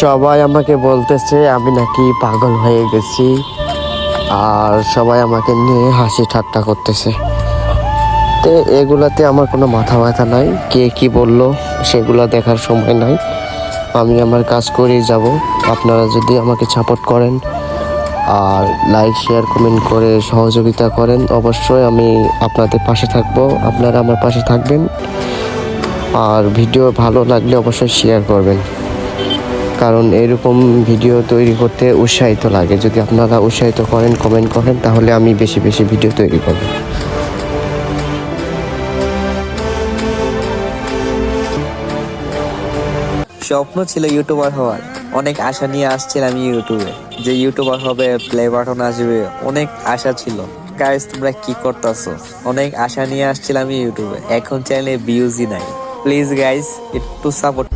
সবাই আমাকে বলতেছে, আমি নাকি পাগল হয়ে গেছি। আর সবাই আমাকে নিয়ে হাসি ঠাট্টা করতেছে। তো, এগুলাতে আমার কোনো মাথা ব্যথা নাই। কে কি বলল, সেগুলো দেখার সময় নাই। আমি আমার কাজ করেই যাব। আপনারা যদি আমাকে সাপোর্ট করেন আর লাইক শেয়ার কমেন্ট করে সহযোগিতা করেন, অবশ্যই আমি আপনাদের পাশে থাকব। আপনারা আমার পাশে থাকবেন। আর ভিডিও ভালো লাগলে অবশ্যই শেয়ার করবেন। কারণ এরকম ভিডিও তৈরি করতে উৎসাহিত লাগে। যদি আপনারা উৎসাহিত করেন কমেন্ট করেন, তাহলে আমি বেশি বেশি ভিডিও তৈরি করব। স্বপ্ন ছিল ইউটিউবার হওয়ার। অনেক আশা নিয়ে আসছিলাম ইউটিউবে যে ইউটিউবার হবে প্লে বাটন আসবে, অনেক আশা ছিল। গাইস তোমরা কি করতেছো? অনেক আশা নিয়ে আসছিলাম ইউটিউবে এখন চ্যানেলে ভিউজই নাই। প্লিজ গাইস একটু সাপোর্ট